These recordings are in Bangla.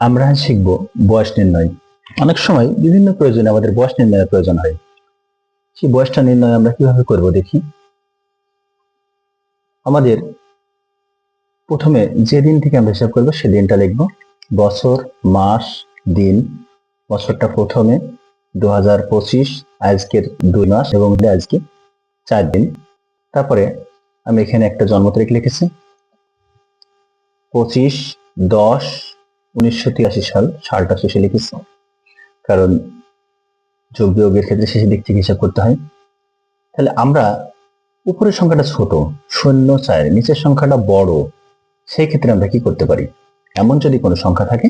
আমরা শিখব বয়স নির্ণয়। অনেক সময় বিভিন্ন প্রয়োজনে আমাদের বয়স নির্ণয়ের প্রয়োজন হয়। সেই বয়সটা নির্ণয় আমরা কীভাবে করব দেখি? আমাদের প্রথমে যে দিন থেকে আমরা হিসাব করব সেই দিনটা লিখব। বছর, মাস, দিন। বছরটা প্রথমে দু হাজার পঁচিশ, আজকের দুই মাস এবং আজকে চার দিন। তারপরে আমি এখানে একটা জন্ম তারিখ লিখেছি। পঁচিশ, দশ উনিশশো তিরাশি সাল সালটা শেষে লিখেছি। কারণ যোগ বিয়োগের ক্ষেত্রে শেষের দিক থেকে হিসাব করতে হয়। তাহলে আমরা উপরের সংখ্যাটা ছোট, শূন্য চার, নিচের সংখ্যাটা বড়, সেই ক্ষেত্রে আমরা কি করতে পারি? এমন যদি কোনো সংখ্যা থাকে,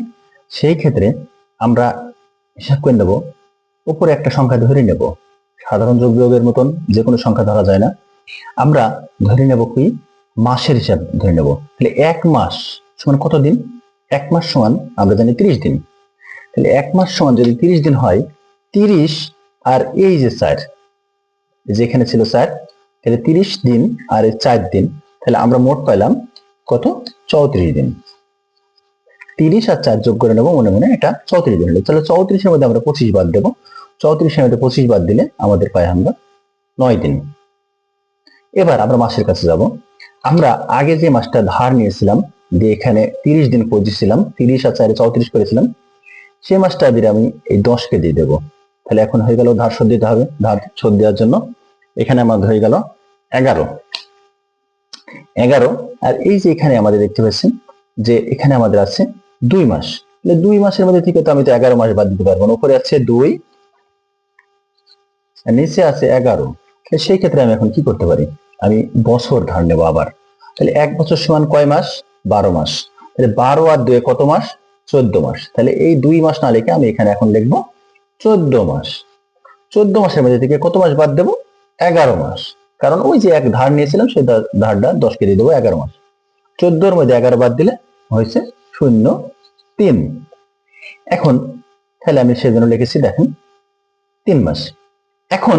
সেই ক্ষেত্রে আমরা হিসাব করে নেব, উপরে একটা সংখ্যা ধরে নেব। সাধারণ যোগ বিয়োগের মতন যে কোনো সংখ্যা ধরা যায় না। আমরা ধরে নেব কি? মাসের হিসাব ধরে নেব। তাহলে এক মাস সমান কত দিন? এক মাস সমান, আমরা জানি তিরিশ দিন। তাহলে এক মাস সমান যদি তিরিশ দিন হয়, তিরিশ আর এই যে চার, এই যে এখানে ছিল চার, তাহলে তিরিশ দিন আর এই চার দিন, তাহলে আমরা মোট পাইলাম কত? চৌত্রিশ দিন। তিরিশ আর চার যোগ করে নেব মনে মনে এটা চৌত্রিশ দিন হলো। তাহলে চৌত্রিশের মধ্যে আমরা পঁচিশ বাদ দেবো। চৌত্রিশের মধ্যে পঁচিশ বাদ দিলে আমাদের পাই আমরা নয় দিন। এবার আমরা মাসের কাছে যাব। আমরা আগে যে মাসটা ধার নিয়েছিলাম দিয়ে এখানে তিরিশ দিন পৌঁছেছিলাম তিরিশ আর চারে চৌত্রিশ করেছিলাম সেই মাসটা দিয়ে আমি এই দশকে দিয়ে দেবো। তাহলে এখন হয়ে গেল ধার শোধ দিতে হবে, ধার শোধ দেওয়ার জন্য। এখানে আমাদের হয়ে গেল এগারো। এগারো, আর এই যে এখানে আমাদের দেখতে পাচ্ছি যে এখানে আমাদের আছে দুই মাস। তাহলে দুই মাসের মধ্যে থেকে তো আমি তো এগারো মাস বাদ দিতে পারব না। উপরে আছে দুই, আর নিচে আছে এগারো। সেই ক্ষেত্রে আমি এখন কি করতে পারি? আমি বছর ধার নেব আবার। তাহলে এক বছর সমান কয় মাস? বারো মাস। তাহলে বারো আর দুয়ে কত মাস? চোদ্দ মাস। তাহলে এই দুই মাস না লিখে আমি এখানে এখন লিখব চোদ্দ মাস। চোদ্দ মাসের মধ্যে থেকে কত মাস বাদ দেবো? এগারো মাস। কারণ ওই যে এক ধার নিয়েছিলাম, সেই ধারটা দশকে দিয়ে দেবো এগারো মাস। চোদ্দোর মধ্যে এগারো বাদ দিলে হয়েছে শূন্য তিন। এখন তাহলে আমি সেজন্য লিখেছি, দেখেন, তিন মাস। এখন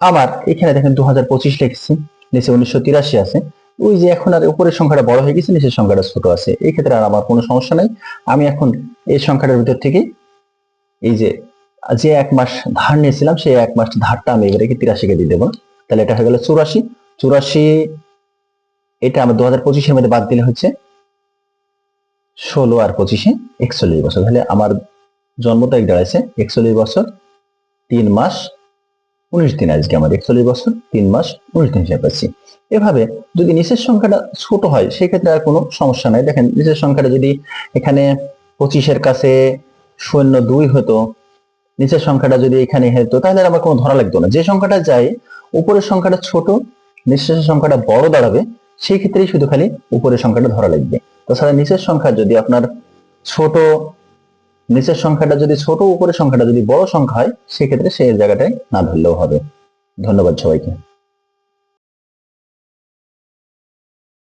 আমার এখানে দেখেন দু হাজার পঁচিশ লিখেছি, নিচে উনিশশো তিরাশি আছে। ওই যে এখন আর উপরের সংখ্যাটা বড় হয়ে গেছে, নিচের সংখ্যাটা ছোট আছে। এই ক্ষেত্রে আর আমার কোনো সমস্যা নাই। আমি এখন এই সংখ্যাটার ভিতর থেকে এই যে যে এক মাস ধার নিয়েছিলাম, সেই এক মাস ধারটা আমি এবারে তিরাশিকে দিয়ে দেবো। তাহলে এটা হয়ে গেল চুরাশি। চুরাশি, এটা আমার দু হাজার পঁচিশের মধ্যে বাদ দিলে হচ্ছে ষোলো আর পঁচিশে একচল্লিশ বছর। তাহলে আমার জন্ম তারিখ দাঁড়াইছে একচল্লিশ বছর, তিন মাস উনিশ দিন আজকে আমার একচল্লিশ বছর, তিন মাস উনিশ দিন হিসাব পাচ্ছি এভাবে যদি নিচের সংখ্যাটা ছোট হয়, সেক্ষেত্রে আর কোনো সমস্যা নাই। দেখেন, নিচের সংখ্যাটা যদি এখানে পঁচিশের কাছে শূন্য দুই হতো, নিচের সংখ্যাটা যদি এখানে হতো, তাহলে আমার কোনো ধরা লাগতো না। যে সংখ্যাটা যায়, উপরের সংখ্যাটা ছোট, নিচের সংখ্যাটা বড় দাঁড়াবে, সেই ক্ষেত্রেই শুধু খালি উপরের সংখ্যাটা ধরা লাগবে। তাছাড়া নিচের সংখ্যা যদি আপনার ছোট নিচের সংখ্যাটা যদি ছোট, উপরের সংখ্যাটা যদি বড় সংখ্যা হয়, সেক্ষেত্রে সেই জায়গাটায় না ধরলেও হবে। ধন্যবাদ সবাইকে।